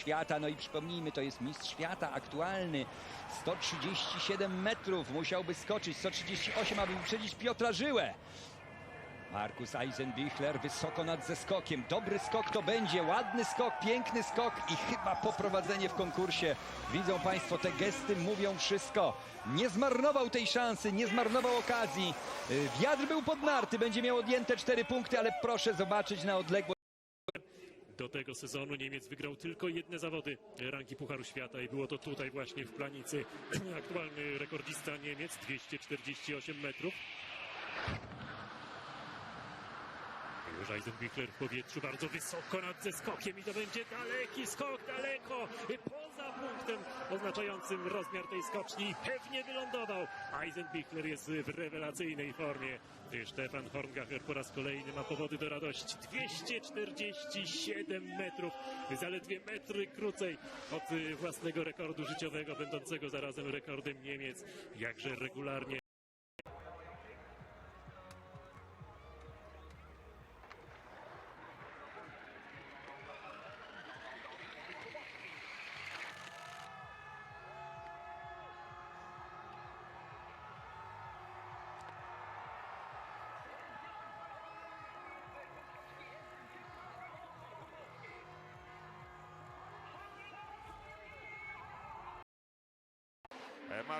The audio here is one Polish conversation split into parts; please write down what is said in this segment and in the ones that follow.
świata. No i przypomnijmy, to jest mistrz świata aktualny. 137 metrów musiałby skoczyć, 138, aby wyprzedzić Piotra Żyłę. Markus Eisenbichler wysoko nad zeskokiem. Dobry skok to będzie, ładny skok, piękny skok i chyba poprowadzenie w konkursie. Widzą Państwo, te gesty mówią wszystko. Nie zmarnował tej szansy, nie zmarnował okazji. Y, Wiatr był pod narty, będzie miał odjęte cztery punkty, ale proszę zobaczyć na odległość. Do tego sezonu Niemiec wygrał tylko jedne zawody ranki Pucharu Świata i było to tutaj właśnie w Planicy. Aktualny rekordista Niemiec 248 metrów. Już Eisenbichler w powietrzu bardzo wysoko nad zeskokiem i to będzie daleki skok, daleko poza punktem oznaczającym rozmiar tej skoczni. Pewnie wylądował. Eisenbichler jest w rewelacyjnej formie. Stefan Horngacher po raz kolejny ma powody do radości. 247 metrów, zaledwie metry krócej od y, własnego rekordu życiowego, będącego zarazem rekordem Niemiec. Jakże regularnie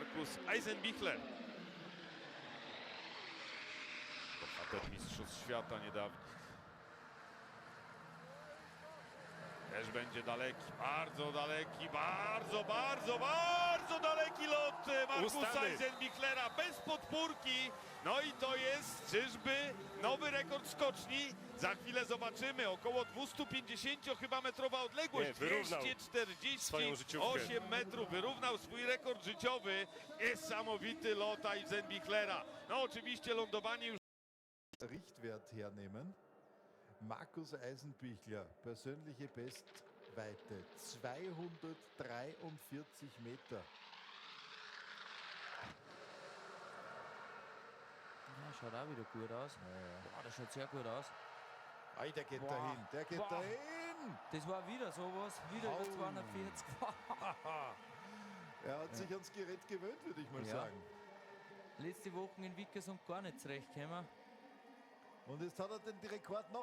Markus Eisenbichler. Bohater Mistrzostw Świata niedawno. Też będzie daleki, bardzo daleki, bardzo, bardzo, bardzo daleki lot e, Markusa. Eisenbichlera bez podpórki. No i to jest czyżby nowy rekord skoczni. Za chwilę zobaczymy, około 250 chyba metrowa odległość. Nie, wyrównał 248 swoją życiówkę. metrów, wyrównał swój rekord życiowy. Niesamowity lot Eisenbichlera. No oczywiście lądowanie już Richtwert hernehmen. Markus Eisenbichler, persönliche Bestweite 243 Meter. Schaut auch wieder gut aus. Boah, das schaut sehr gut aus. Ei, der geht Boah. dahin, der geht Boah. dahin. Das war wieder sowas, wieder über 240. Er hat sich ans Gerät gewöhnt, würde ich mal Ja. sagen. Letzte Woche in Wickersund gar nicht zurechtgekommen. Und jetzt hat er den Rekord noch